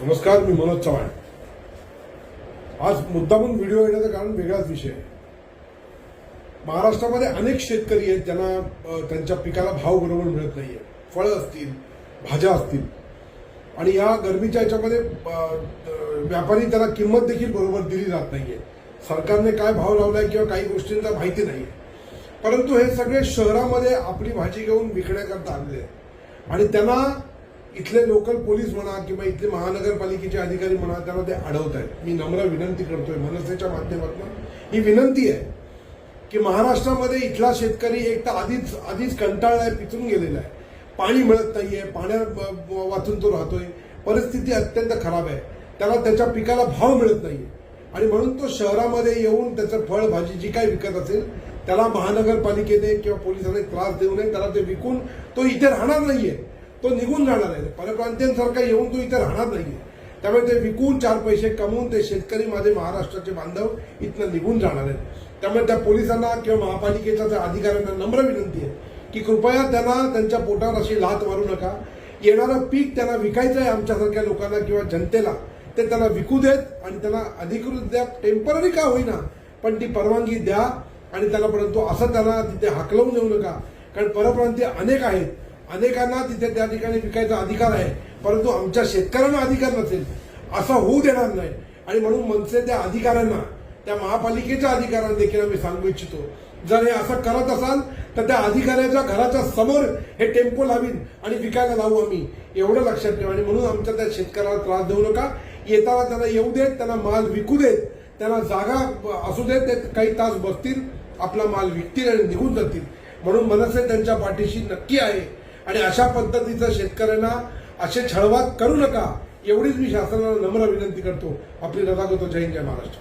नमस्कार मी मनोज चव्हाण. आज मुद्दामून व्हिडिओ येण्याचं कारण वेगळाच विषय आहे. महाराष्ट्रामध्ये अनेक शेतकरी आहेत ज्यांना त्यांच्या पिकाला भाव बरोबर मिळत नाहीये. फळं असतील भाज्या असतील. आणि या गरमीच्या याच्यामध्ये व्यापारी त्याला किंमत देखील बरोबर दिली जात नाहीये. सरकारने काय भाव लावलाय किंवा काही गोष्टींचा माहिती नाहीये. परंतु हे सगळे शहरामध्ये आपली भाजी घेऊन विकण्याकरता आलेले आहेत. आणि त्यांना इथले लोकल पोलीस म्हणा किंवा इथले महानगरपालिकेचे अधिकारी म्हणा त्यांना ते अडवत आहेत मी नम्र विनंती करतोय मनसेच्या माध्यमातून. ही विनंती आहे की महाराष्ट्रामध्ये इथला शेतकरी एक तर आधीच आधीच कंटाळलाय पिचून गेलेला आहे पाणी मिळत नाहीये पाण्यात वाचून तो राहतोय. परिस्थिती अत्यंत खराब आहे. त्याला त्याच्या पिकाला भाव मिळत नाहीये. आणि म्हणून तो शहरामध्ये येऊन त्याचं फळ भाजी जी काही विकत असेल त्याला महानगरपालिकेने किंवा पोलिसांनी त्रास देऊ नये त्याला ते विकून तो इथे राहणार नाहीये. तो निघून जाणार आहे. परप्रांतीयांसारखा येऊन तो इथे राहणार नाहीये. त्यामुळे ते विकून चार पैसे कमवून ते शेतकरी माझे महाराष्ट्राचे बांधव इथनं निघून जाणार आहेत. त्यामुळे त्या पोलिसांना किंवा महापालिकेच्या त्या अधिकाऱ्यांना नम्र विनंती आहे की कृपया त्यांना त्यांच्या पोटावर अशी लात मारू नका. येणारं पीक त्यांना विकायचं आहे आमच्यासारख्या लोकांना किंवा जनतेला ते त्यांना विकू देत आणि त्यांना अधिकृत द्या. टेंपररी का होईना पण ती परवानगी द्या आणि त्याला परंतु असं त्यांना तिथे हाकलवून देऊ नका. कारण परप्रांतीय अनेक आहेत. अनेकांना तिथे त्या ठिकाणी विकायचा अधिकार आहे परंतु आमच्या शेतकऱ्यांना अधिकार नसेल. असं होऊ देणार नाही. आणि म्हणून मनसे त्या अधिकाऱ्यांना त्या महापालिकेच्या अधिकाऱ्यांना देखील आम्ही सांगू इच्छितो. जर हे असं करत असाल तर त्या अधिकाऱ्याच्या घराच्या समोर हे टेम्पो लावीन आणि विकायला लावू आम्ही. एवढं लक्षात ठेवा. आणि म्हणून आमच्या त्या शेतकऱ्याला त्रास देऊ नका. येताना त्यांना येऊ देत त्यांना माल विकू देत. त्यांना जागा असू देत ते काही तास बसतील आपला माल विकतील आणि निघून जातील. म्हणून मनसे त्यांच्या पाठीशी नक्की आहे. आणि अशा पद्धतीचं शेतकऱ्यांना असे छळवाद करू नका एवढीच मी शासनाला नम्र विनंती करतो. आपली रजागतो करतो जय हिंद जय महाराष्ट्र.